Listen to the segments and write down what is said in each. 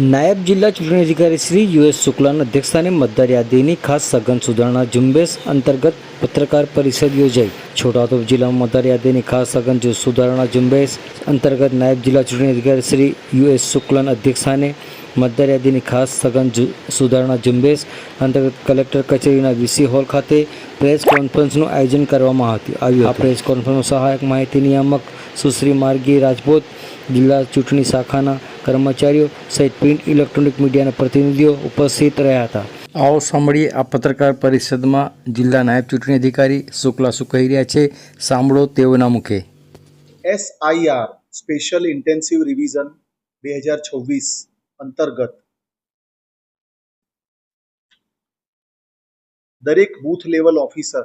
નાયબ જિલ્લા ચૂંટણી અધિકારી શ્રી યુએસ શુક્લાના અધ્યક્ષસ્થાને મતદાર યાદીની ખાસ સઘન સુધારણા ઝુંબેશ અંતર્ગત પત્રકાર પરિષદ યોજાઈ. છોટાઉદેપુર જિલ્લામાં મતદાર યાદીની ખાસ સઘન સુધારણા ઝુંબેશ અંતર્ગત નાયબ જિલ્લા ચૂંટણી અધિકારી શ્રી યુએસ શુક્લાના અધ્યક્ષસ્થાને મતદાર યાદીની ખાસ સઘન સુધારણા ઝુંબેશ અંતર્ગત કલેક્ટર કચેરીના વીસી હોલ ખાતે પ્રેસ કોન્ફરન્સનું આયોજન કરવામાં આવ્યું. આ પ્રેસ કોન્ફરન્સમાં સહાયક માહિતી નિયામક સુશ્રી માર્ગી રાજપૂત જિલ્લા ચૂંટણી શાખાના કર્મચારીઓ સહિત પ્રિન્ટ ઇલેક્ટ્રોનિક મીડિયાના પ્રતિનિધિઓ ઉપસ્થિત રહ્યા હતા. આવો સાંભળીએ આ પત્રકાર પરિષદમાં જિલ્લા નાયબ ચૂંટણી અધિકારી શુક્લા શું કહી રહ્યા છે સાંભળો તેઓના મુખે. એસઆઈઆર સ્પેશિયલ ઇન્ટેન્સિવ રિવિઝન બે હજાર છવ્વીસ અંતર્ગત. દરેક booth level officer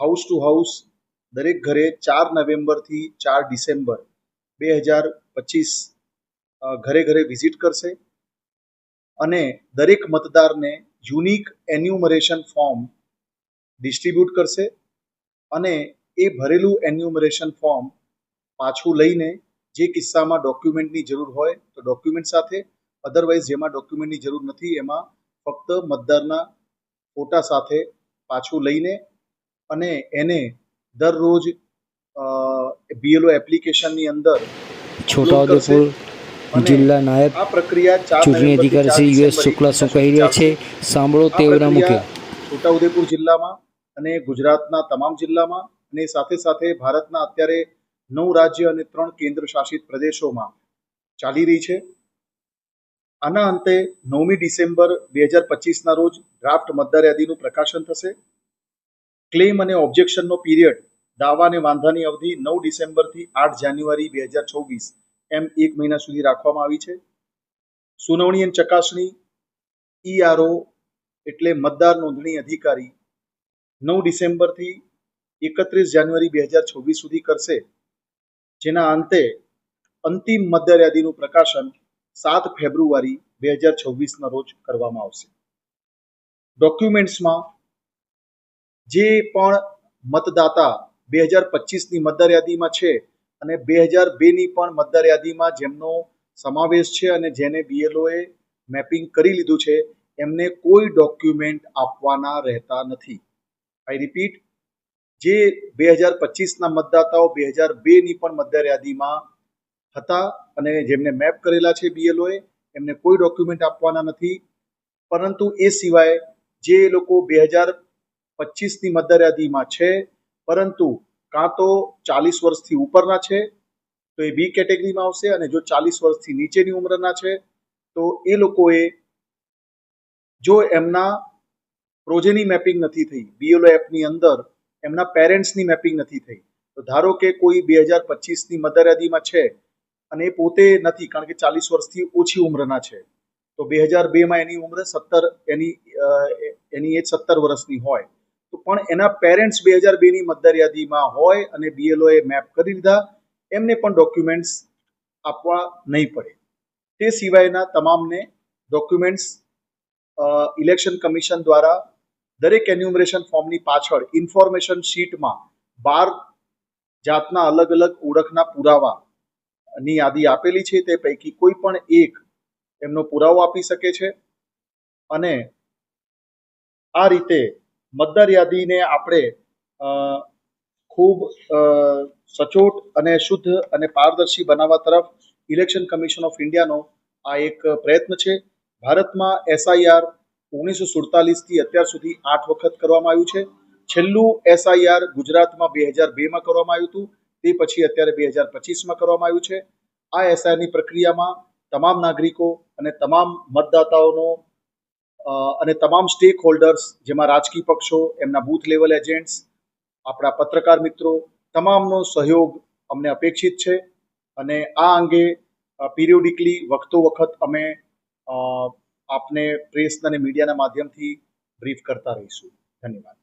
house to house દરેક ઘરે ચાર નવેમ્બરથી ચાર ડિસેમ્બર બે હજાર પચીસ ઘરે ઘરે વિઝિટ કરશે. અને દરેક મતદારને યુનિક એન્યુમરેશન ફોર્મ ડિસ્ટ્રીબ્યુટ કરશે અને એ ભરેલું એન્યુમરેશન ફોર્મ પાછું લઈને જે કિસ્સામાં ડોક્યુમેન્ટની જરૂર હોય તો ડોક્યુમેન્ટ સાથે અધરવાઇઝ જેમાં ડોક્યુમેન્ટની જરૂર નથી એમાં ફક્ત મતદારના ફોટા સાથે પાછું લઈને અને એને દરરોજ બીએલઓ એપ્લિકેશનની અંદર છોટાઉદેપુર જિલ્લા નાયબ ચૂંટણી અધિકારી શ્રી યુએસ શુક્લા શું કહી રહ્યા છે? સાંભળો તેઓના મુખે છોટાઉદેપુર જિલ્લામાં અને ગુજરાતના તમામ જિલ્લામાં અને સાથે સાથે ભારતના અત્યારે નવ રાજ્ય અને ત્રણ કેન્દ્ર શાસિત પ્રદેશોમાં ચાલી રહી છે. આના અંતે નવમી ડિસેમ્બર બે હજાર પચીસના રોજ ડ્રાફ્ટ મતદાર યાદીનું પ્રકાશન થશે. ક્લેમ અને ઓબ્જેક્શનનો પીરિયડ દાવા અને વાંધાની અવધિ નવ ડિસેમ્બરથી આઠ જાન્યુઆરી બે હજાર ચોવીસ. એમ એક મહિના સુધી રાખવામાં આવી છે. સુનાવણી અને ચકાસણી ઈઆરઓ એટલે મતદાર નોંધણી અધિકારી નવ ડિસેમ્બરથી એકત્રીસ જાન્યુઆરી બે હજાર છવ્વીસ સુધી કરશે. જેના અંતે અંતિમ મતદાર યાદીનું પ્રકાશન સાત ફેબ્રુઆરી બે હજાર છવ્વીસના રોજ કરવામાં આવશે. ડોક્યુમેન્ટ્સમાં જે પણ મતદાતા બે હજાર પચીસની મતદાર યાદીમાં છે અને બે હજાર બેની પણ મતદાર યાદીમાં જેમનો સમાવેશ છે અને જેને બીએલઓએ મેપિંગ કરી લીધું છે, એમને કોઈ ડોક્યુમેન્ટ આપવાના રહેતા નથી. આઈ રિપીટ જે બે હજાર પચીસના મતદાતાઓ બે હજાર બેની પણ મતદાર યાદીમાં હતા અને જેમને મેપ કરેલા છે બીએલઓએ, એમને કોઈ ડોક્યુમેન્ટ આપવાના નથી. પરંતુ એ સિવાય જે લોકો બે હજાર પચીસની મતદાર યાદીમાં છે, પરંતુ કાં તો ચાલીસ વર્ષથી ઉપરના છે, તો એ બી કેટેગરીમાં આવશે અને જો ચાલીસ વર્ષથી નીચેની ઉંમરના છે, તો એ લોકોએ જો એમના પ્રોજેની મેપિંગ નથી થઈ, બીએલઓ એપની અંદર એમના પેરેન્ટ્સની મેપિંગ નથી થઈ, તો ધારો કે કોઈ બે હજાર પચીસની મતદાર છે અને એ પોતે નથી, કારણ કે ચાલીસ વર્ષથી ઓછી ઉંમરના છે, તો બે હજાર બેમાં એની ઉંમર સત્તર, એની એની એજ સત્તર વર્ષની હોય પણ એના પેરેન્ટ્સ બે હજાર બેની મતદાર યાદીમાં હોય અને બીએલઓએ મેપ કરી લીધા, એમને પણ ડોક્યુમેન્ટ્સ આપવા નહીં પડે. તે સિવાયના તમામને ડોક્યુમેન્ટ્સ ઇલેક્શન કમિશન દ્વારા દરેક એન્યુમરેશન ફોર્મની પાછળ ઇન્ફોર્મેશન શીટમાં બાર જાતના અલગ અલગ ઓળખના પુરાવા ની યાદી આપેલી છે. તે પૈકી કોઈ પણ એક એમનો પુરાવો આપી શકે છે. અને આ રીતે મતદાર યાદીને આપણે ખૂબ સચોટ અને શુદ્ધ અને પારદર્શી બનાવવા તરફ ઇલેક્શન કમિશન ઓફ ઇન્ડિયાનો આ એક પ્રયત્ન છે. ભારતમાં એસઆઈઆર ઓગણીસો સુડતાલીસથી અત્યાર સુધી આઠ વખત કરવામાં આવ્યું છે. છેલ્લું એસઆઈઆર ગુજરાતમાં બે હજાર બેમાં કરવામાં આવ્યું હતું. તે પછી અત્યારે બે હજાર પચીસમાં કરવામાં આવ્યું છે. આ એસઆઈઆરની પ્રક્રિયામાં તમામ નાગરિકો અને તમામ મતદાતાઓનો અને તમામ સ્ટેક હોલ્ડર્સ જેમાં રાજકીય પક્ષો, એમના બૂથ લેવલ એજન્ટ્સ આપણા પત્રકાર મિત્રો, તમામનો સહયોગ અમને અપેક્ષિત છે. અને આ અંગે પિરિયોડિકલી વખતો વખત અમે આપને પ્રેસ અને મીડિયાના માધ્યમથી બ્રીફ કરતા રહીશું. ધન્યવાદ.